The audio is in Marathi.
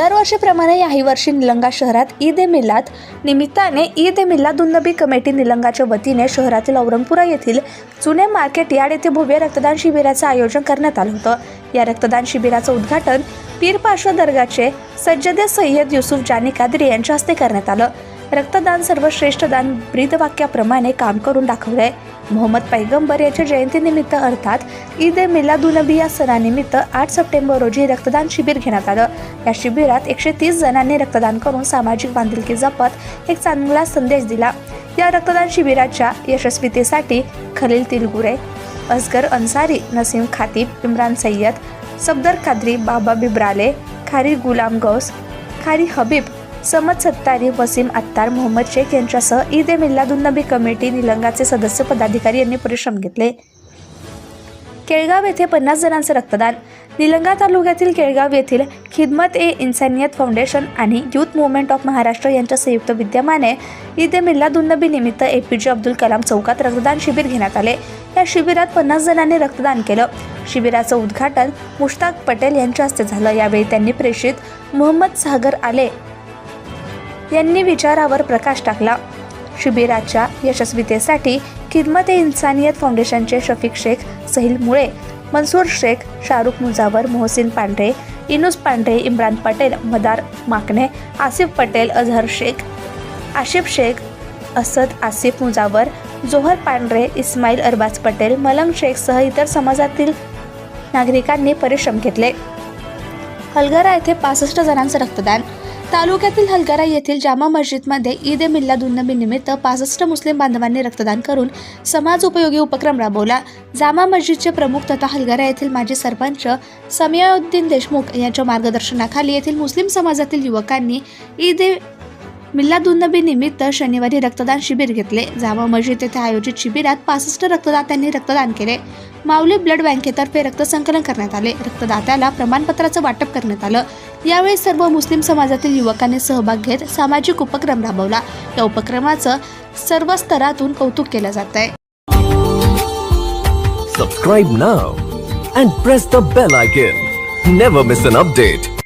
दरवर्षीप्रमाणे याही वर्षी निलंगा शहरात ईद ए मिलाद निमित्ताने ईद ए मिलादुन्नबी कमिटी निलंगाच्या वतीने शहरातील औरंगपुरा येथील जुने मार्केट यार्ड येथे भव्य रक्तदान शिबिराचं आयोजन करण्यात आलं होतं. या रक्तदान शिबिराचं उद्घाटन पीर पाशा दर्गाचे सज्जदे सय्यद युसुफ जानी कादरी यांच्या हस्ते करण्यात आलं. रक्तदान सर्वश्रेष्ठ दान ब्रीदवाक्याप्रमाणे काम करून दाखवलंय. मोहम्मद पैगंबर याच्या जयंतीनिमित्त अर्थात ईद ए मिलादुनबी या सणानिमित्त आठ सप्टेंबर रोजी रक्तदान शिबिर घेण्यात आलं. या शिबिरात एकशे तीस जणांनी रक्तदान करून सामाजिक बांधिलकी जपत एक चांगला संदेश दिला. या रक्तदान शिबिराच्या यशस्वीतेसाठी खलील तिलगुरे असगर अन्सारी नसीम खातीब इम्रान सय्यद सफदर कादरी बाबा बिब्राले खारी गुलाम गौस खारी हबीब समद सत्तारी वसीम अत्तार मोहम्मद शेख यांच्यासह ईद ए मिल्लादुन्नबी कमिटी निलंगाचे सदस्य पदाधिकारी यांनी परिश्रम घेतले. केळगाव येथे पन्नास जणांचं रक्तदान. निलंगा तालुक्यातील केळगाव येथील खिदमत ए इन्सानियत फाउंडेशन आणि युथ मुवमेंट ऑफ महाराष्ट्र यांच्या संयुक्त विद्यमाने ईद ए मिल्लादुन्नबी निमित्त ए पी जे अब्दुल कलाम चौकात रक्तदान शिबिर घेण्यात आले. या शिबिरात पन्नास जणांनी रक्तदान केलं. शिबिराचं उद्घाटन मुश्ताक पटेल यांच्या हस्ते झालं. यावेळी त्यांनी प्रेषित मोहम्मद सागर आले. यांनी विचारावर प्रकाश टाकला. शिबिराच्या यशस्वीतेसाठी किदमत ए इन्सानियत फाउंडेशनचे शफीक शेख सहिल मुळे मनसूर शेख शाहरुख मुजावर मोहसिन पांढरे इनुस पांढरे इम्रान पटेल मदार माकणे आसिफ पटेल अझहर शेख आशिफ शेख असद आसिफ मुजावर जोहर पांढरे इस्माईल अरबाज पटेल मलंग शेखसह इतर समाजातील नागरिकांनी परिश्रम घेतले. हलगरा येथे पासष्ट जणांचं रक्तदान तालुक्यातील हलगरा येथील जामा मस्जिदमध्ये ईद ए मिल्लादुन्नबी निमित्त पासष्ट मुस्लिम बांधवांनी रक्तदान करून समाज उपयोगी उपक्रम राबवला. जामा मस्जिदचे प्रमुख तथा हलगरा येथील माजी सरपंच समियाउद्दीन देशमुख यांच्या मार्गदर्शनाखाली येथील मुस्लिम समाजातील युवकांनी ईद ए मिल्लादुन्नबी निमित्त शनिवारी रक्तदान शिबिर घेतले. जामा मस्जिद येथे आयोजित शिबिरात पासष्ट रक्तदात्यांनी रक्तदान केले. माऊली ब्लड बँकेतर्फे रक्तसंकलन करण्यात आले. रक्तदात्याला प्रमाणपत्राचं वाटप करण्यात आलं. यावेळी सर्व मुस्लिम समाजातील युवकांनी सहभाग घेत सामाजिक उपक्रम राबवला. या उपक्रमाचं सर्व स्तरातून कौतुक केलं जात आहे. Subscribe now and press the bell icon never miss an update